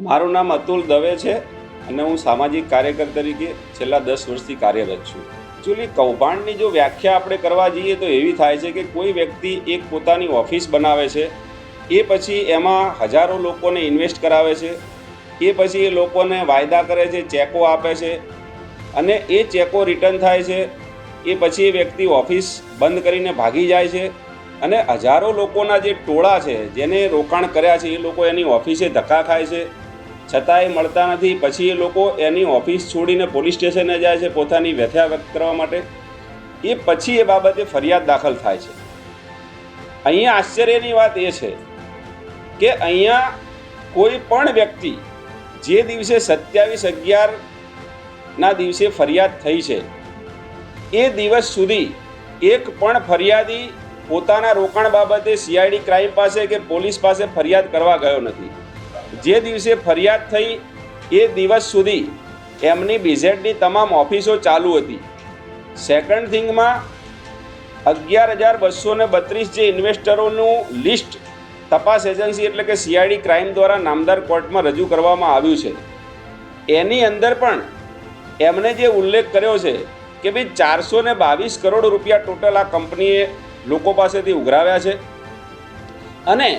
મારું નામ અતુલ દવે છે અને હું સામાજિક કાર્યકર તરીકે છેલ્લા દસ વર્ષથી કાર્યરત છું. એકચ્યુઅલી કૌભાંડની જો વ્યાખ્યા આપણે કરવા જઈએ તો એવી થાય છે કે કોઈ વ્યક્તિ એક પોતાની ઓફિસ બનાવે છે, એ પછી એમાં હજારો લોકોને ઇન્વેસ્ટ કરાવે છે, એ પછી એ લોકોને વાયદા કરે છે, ચેકો આપે છે અને એ ચેકો રિટર્ન થાય છે, એ પછી એ વ્યક્તિ ઓફિસ બંધ કરીને ભાગી જાય છે અને હજારો લોકોના જે ટોળા છે, જેને રોકાણ કર્યા છે, એ લોકો એની ઓફિસે ધક્કા ખાય છે છતાંય મળતા નથી. પછી એ લોકો એની ઓફિસ છોડીને પોલીસ સ્ટેશને જાય છે પોતાની વ્યથા વ્યક્ત કરવા માટે. એ પછી એ બાબતે ફરિયાદ દાખલ થાય છે. અહીંયા આશ્ચર્યની વાત એ છે કે અહીંયા કોઈ પણ વ્યક્તિ જે દિવસે સત્યાવીસ અગિયારના દિવસે ફરિયાદ થઈ છે, એ દિવસ સુધી એક પણ ફરિયાદી પોતાના રોકાણ બાબતે સીઆઈડી ક્રાઇમ પાસે કે પોલીસ પાસે ફરિયાદ કરવા ગયો નથી. જે દિવસે ફરિયાદ થઈ એ દિવસ સુધી એમની બીઝેડની તમામ ઓફિસો ચાલુ હતી. સેકન્ડ થિંગમાં અગિયાર હજાર બસો ને બત્રીસ જે ઇન્વેસ્ટરોનું લિસ્ટ તપાસ એજન્સી એટલે કે સીઆઈડી ક્રાઇમ દ્વારા નામદાર કોર્ટમાં રજૂ કરવામાં આવ્યું છે. એની અંદર પણ એમણે જે ઉલ્લેખ કર્યો છે કે ભાઈ ચારસો ને બાવીસ કરોડ રૂપિયા ટોટલ આ કંપનીએ લોકો પાસેથી ઉઘરાવ્યા છે. અને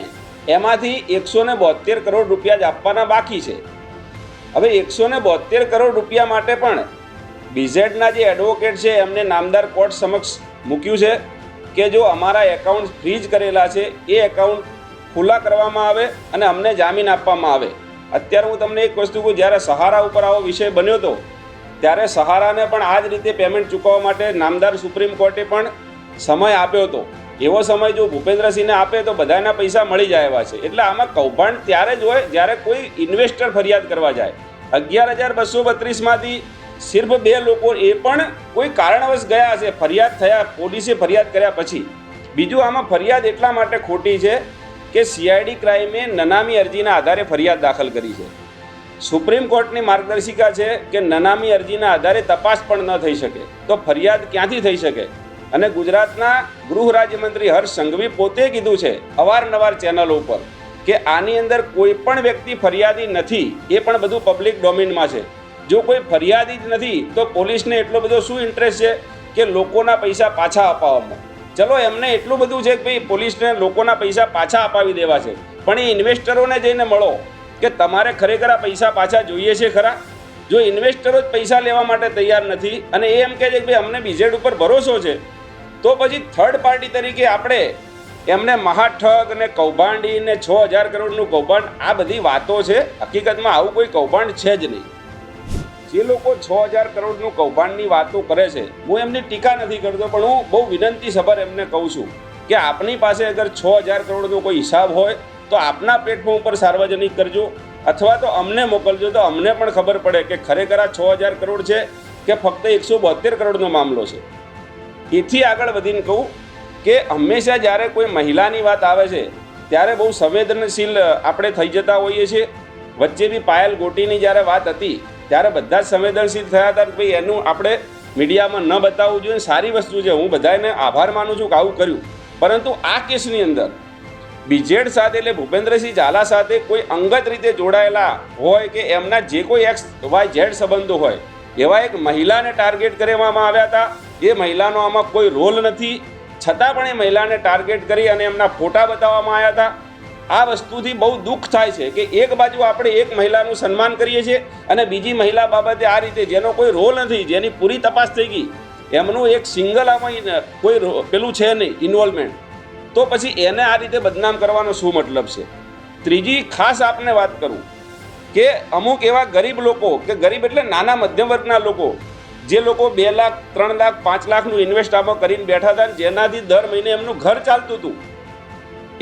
એમાંથી એકસો ને બોતેર કરોડ રૂપિયા જ આપવાના બાકી છે. હવે એકસો ને બોતેર કરોડ રૂપિયા માટે પણ બીઝેડના જે એડવોકેટ છે, એમને નામદાર કોર્ટ સમક્ષ મૂક્યું છે કે જો અમારા એકાઉન્ટ ફ્રીજ કરેલા છે, એ એકાઉન્ટ ખુલ્લા કરવામાં આવે અને અમને જામીન આપવામાં આવે. અત્યારે હું તમને એક વસ્તુ કહું, જ્યારે સહારા ઉપર આવો વિષય બન્યો હતો ત્યારે સહારાને પણ આ જ રીતે પેમેન્ટ ચૂકવવા માટે નામદાર સુપ્રીમ કોર્ટે પણ સમય આપ્યો હતો. એવો સમય જો ભૂપેન્દ્રસિંહને આપે તો બધાના પૈસા મળી જાય એવા છે. એટલે આમાં કૌભાંડ ત્યારે જ હોય જ્યારે કોઈ ઇન્વેસ્ટર ફરિયાદ કરવા જાય. અગિયાર હજાર બસો બત્રીસમાંથી સિર્ફ બે લોકો એ પણ કોઈ કારણવશ ગયા છે ફરિયાદ થયા, પોલીસે ફરિયાદ કર્યા પછી. બીજું આમાં ફરિયાદ એટલા માટે ખોટી છે કે સીઆઈડી ક્રાઇમે નનામી અરજીના આધારે ફરિયાદ દાખલ કરી છે. સુપ્રીમ કોર્ટની માર્ગદર્શિકા છે કે નનામી અરજીના આધારે તપાસ પણ ન થઈ શકે. તો ફરિયાદ ક્યાંથી થઈ શકે? અને ગુજરાતના ગૃહ રાજ્યમંત્રી હર્ષ સંઘવી પોતે કીધું છે અવારનવાર ચેનલો ઉપર કે આની અંદર કોઈ પણ વ્યક્તિ ફરિયાદી નથી, એ પણ બધું પબ્લિક ડોમેનમાં છે. જો કોઈ ફરિયાદી જ નથી, તો પોલીસને એટલો બધો શું ઇન્ટરેસ્ટ છે કે લોકોના પૈસા પાછા અપાવવામાં? ચલો, એમને એટલું બધું છે કે ભાઈ પોલીસને લોકોના પૈસા પાછા અપાવી દેવા છે. પણ એ ઇન્વેસ્ટરોને જઈને મળો કે તમારે ખરેખર આ પૈસા પાછા જોઈએ છે ખરા? જો ઇન્વેસ્ટરો જ પૈસા લેવા માટે તૈયાર નથી અને એ એમ કહે છે કે ભાઈ અમને બીજેડ ઉપર ભરોસો છે તો પછી થર્ડ પાર્ટી તરીકે આપણે એમને મહાઠગ ને કૌભાંડી ને છ હજાર કરોડનું કૌભાંડ, આ બધી વાતો છે. હકીકતમાં આવું કોઈ કૌભાંડ છે જ નહીં. જે લોકો છ હજાર કરોડનું કૌભાંડની વાતો કરે છે, હું એમની ટીકા નથી કરતો, પણ હું બહુ વિનંતી સભર એમને કહું છું કે આપની પાસે અગર છ હજાર કરોડનો કોઈ હિસાબ હોય, તો આપના પ્લેટફોર્મ ઉપર સાર્વજનિક કરજો, અથવા તો અમને મોકલજો, તો અમને પણ ખબર પડે કે ખરેખર આ છ હજાર કરોડ છે કે ફક્ત એકસો બોતેર કરોડનો મામલો છે. એથી આગળ વધીને કહું કે હંમેશા જ્યારે કોઈ મહિલાની વાત આવે છે, ત્યારે બહુ સંવેદનશીલ આપણે થઈ જતા હોઈએ છીએ. વચ્ચે બી પાયલ ગોટીની જ્યારે વાત હતી, ત્યારે બધા જ સંવેદનશીલ થયા હતા ભાઈ એનું આપણે મીડિયામાં ન બતાવવું જોઈએ. સારી વસ્તુ છે, હું બધાને આભાર માનું છું કે આવું કર્યું. પરંતુ આ કેસની અંદર બીજેડ સાથે એટલે ભૂપેન્દ્રસિંહ ઝાલા સાથે કોઈ અંગત રીતે જોડાયેલા હોય કે એમના જે કોઈ એક્સ, વાય ઝેડ સંબંધો હોય, એવા એક મહિલાને ટાર્ગેટ કરવામાં આવ્યા હતા. એ મહિલાનો આમાં કોઈ રોલ નથી. છતાં પણ એ મહિલાને ટાર્ગેટ કરી અને એમના ફોટા બતાવવામાં આવ્યા હતા. આ વસ્તુથી બહુ દુઃખ થાય છે કે એક બાજુ આપણે એક મહિલાનું સન્માન કરીએ છીએ અને બીજી મહિલા બાબતે આ રીતે જેનો કોઈ રોલ નથી, જેની પૂરી તપાસ થઈ ગઈ, એમનું એક સિંગલ આમાં કોઈ પેલું છે નહીં ઇન્વોલ્વમેન્ટ તો પછી એને આ રીતે બદનામ કરવાનો શું મતલબ છે? ત્રીજી, ખાસ આપને વાત કરું કે અમુક એવા ગરીબ લોકો, કે ગરીબ એટલે નાના મધ્યમ વર્ગના લોકો જે લોકો બે લાખ, ત્રણ લાખ, પાંચ લાખનું ઇન્વેસ્ટ આમાં કરીને બેઠા હતા જેનાથી દર મહિને એમનું ઘર ચાલતું હતું.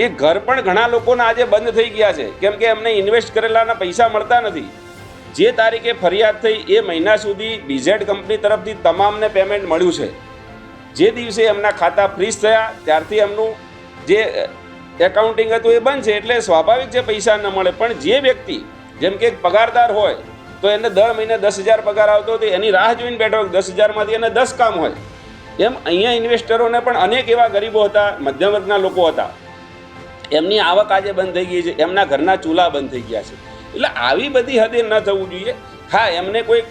એ ઘર પણ ઘણા લોકોના આજે બંધ થઈ ગયા છે. કેમ કે એમને ઇન્વેસ્ટ કરેલાના પૈસા મળતા નથી. જે તારીખે ફરિયાદ થઈ એ મહિના સુધી બીઝેડ કંપની તરફથી તમામને પેમેન્ટ મળ્યું છે. જે દિવસે એમના ખાતા ફ્રીઝ થયા, ત્યારથી એમનું જે એકાઉન્ટિંગ હતું એ બંધ છે. એટલે સ્વાભાવિક છે પૈસા ન મળે. પણ જે વ્યક્તિ, જેમ કે પગારદાર હોય તો એને દર મહિને દસ હજાર પગાર આવતો હતો, એની રાહ જોઈને બેઠો દસ હજારમાંથી એને દસ કામ હોય. એમ અહીંયા ઇન્વેસ્ટરોને પણ અનેક એવા ગરીબો હતા, મધ્યમ વર્ગના લોકો હતા. એમની આવક આજે બંધ થઈ ગઈ છે, એમના ઘરના ચૂલા બંધ થઈ ગયા છે. એટલે આવી બધી હદે ન થવું જોઈએ. હા, એમને કોઈ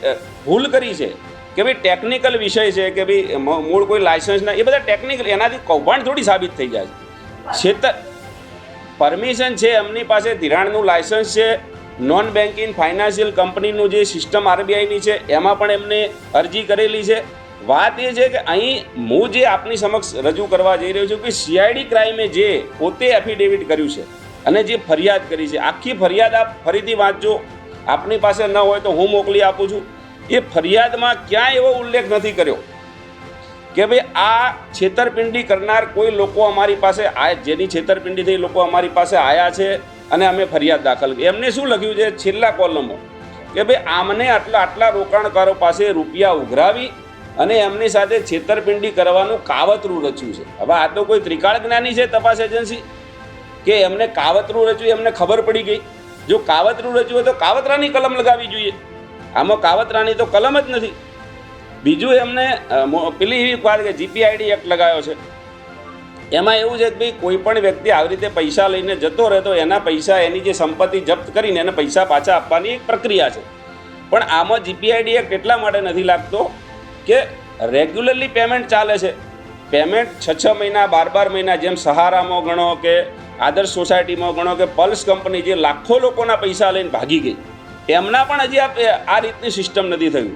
ભૂલ કરી છે કે ભાઈ ટેકનિકલ વિષય છે કે ભાઈ મૂળ કોઈ લાયસન્સ ના, એ બધા ટેકનિકલ એનાથી કૌભાંડ થોડી સાબિત થઈ જાય છે. છેતર પરમિશન છે એમની પાસે, ધિરાણનું લાયસન્સ છે નોન બેન્કિંગ ફાઇનાન્શિયલ કંપનીનું જે સિસ્ટમ આરબીઆઈની છે, એમાં પણ એમને અરજી કરેલી છે. વાત એ છે કે અહીં હું જે આપની સમક્ષ રજૂ કરવા જઈ રહ્યો છું કે સીઆઈડી ક્રાઇમે જે પોતે એફિડેવિટ કર્યું છે અને જે ફરિયાદ કરી છે, આખી ફરિયાદ આપ ફરીથી વાંચજો. આપની પાસે ન હોય તો હું મોકલી આપું છું. એ ફરિયાદમાં ક્યાંય એવો ઉલ્લેખ નથી કર્યો કે ભાઈ આ છેતરપિંડી કરનાર કોઈ લોકો અમારી પાસે આ, જેની છેતરપિંડી થઈ લોકો અમારી પાસે આવ્યા છે અને અમે ફરિયાદ દાખલ કરી. એમને શું લખ્યું છે? છેલ્લા કોલમો કે ભાઈ, આમને આટલા આટલા રોકાણકારો પાસે રૂપિયા ઉઘરાવી અને એમની સાથે છેતરપિંડી કરવાનું કાવતરું રચ્યું છે. હવે આ તો કોઈ ત્રિકાળ જ્ઞાની છે તપાસ એજન્સી? કે એમને કાવતરું રચ્યું, એમને ખબર પડી ગઈ? જો કાવતરું રચ્યું હોય તો કાવતરાની કલમ લગાવી જોઈએ. આમાં કાવતરાની તો કલમ જ નથી. બીજું એમને પેલી એવી વાત કે જીપીઆઈડી એક્ટ લગાવ્યો છે. એમાં એવું છે કે ભાઈ, કોઈ પણ વ્યક્તિ આવી રીતે પૈસા લઈને જતો રહે તો એના પૈસા, એની જે સંપત્તિ જપ્ત કરીને એને પૈસા પાછા આપવાની એક પ્રક્રિયા છે. પણ આમાં જીપીઆઈડી એક્ટ એટલા માટે નથી લાગતો કે રેગ્યુલરલી પેમેન્ટ ચાલે છે. પેમેન્ટ છ છ મહિના બાર બાર મહિના, જેમ સહારામાં ગણો કે આદર્શ સોસાયટીમાં ગણો કે પલ્સ કંપની જે લાખો લોકોના પૈસા લઈને ભાગી ગઈ, એમના પણ હજી આ આ રીતની સિસ્ટમ નથી થયું.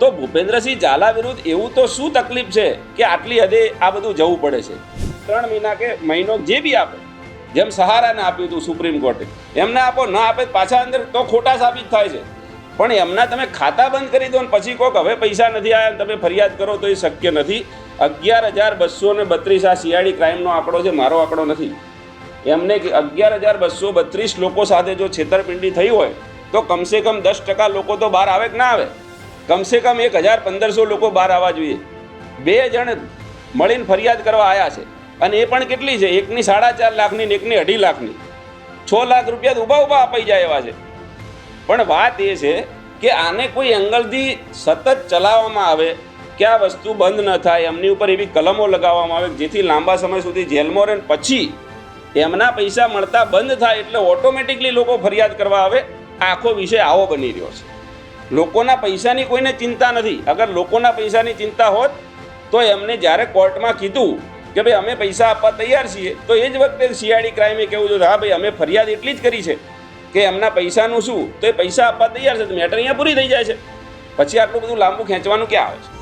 તો ભૂપેન્દ્રસિંહ ઝાલા વિરુદ્ધ એવું તો શું તકલીફ છે કે આટલી હદે આ બધું જવું પડે છે? ત્રણ મહિના કે મહિનો જે બી આપે, જેમ સહારાને આપ્યું હતું સુપ્રીમ કોર્ટે, એમને આપો, ન આપે પાછા અંદર તો ખોટા સાબિત થાય છે. પણ એમના તમે ખાતા બંધ કરી દો ને પછી કોક હવે પૈસા નથી આવ્યા તમે ફરિયાદ કરો તો એ શક્ય નથી. અગિયાર હજાર બસો ને બત્રીસ આ સીઆઈડી ક્રાઇમનો આંકડો છે, મારો આંકડો નથી. એમને અગિયાર હજાર બસો બત્રીસ લોકો સાથે જો છેતરપિંડી થઈ હોય, તો કમસે કમ દસ ટકા લોકો તો બહાર આવે કે ના આવે? કમસે કમ એક હજાર પંદરસો લોકો બહાર આવવા જોઈએ. બે જણ મળીને ફરિયાદ કરવા આવ્યા છે. અને એ પણ કેટલી છે? એકની સાડા ચાર લાખની ને એકની અઢી લાખની. છ લાખ રૂપિયા ઊભા ઊભા અપાઈ જાય એવા છે. પણ વાત એ છે કે આને કોઈ એંગલથી સતત ચલાવવામાં આવે કે આ વસ્તુ બંધ ન થાય, એમની ઉપર એવી કલમો લગાવવામાં આવે જેથી લાંબા સમય સુધી જેલમાં રહે પછી એમના પૈસા મળતા બંધ થાય એટલે ઓટોમેટિકલી લોકો ફરિયાદ કરવા આવે, આખો વિષય આવો બની રહ્યો છે. લોકોના પૈસાની કોઈને ચિંતા નથી. અગર લોકોના પૈસાની ચિંતા હોત તો એમને જ્યારે કોર્ટમાં કીધું કે ભાઈ, અમે પૈસા આપવા તૈયાર છીએ, તો એ જ વખતે શિયાળી ક્રાઇમે કેવું જોઈએ, હા ભાઈ, અમે ફરિયાદ એટલી જ કરી છે કે એમના પૈસાનું શું? તો એ પૈસા આપવા તૈયાર છે, તો મેટર અહીંયા પૂરી થઈ જાય છે. પછી આટલું બધું લાંબુ ખેંચવાનું ક્યાં આવે છે?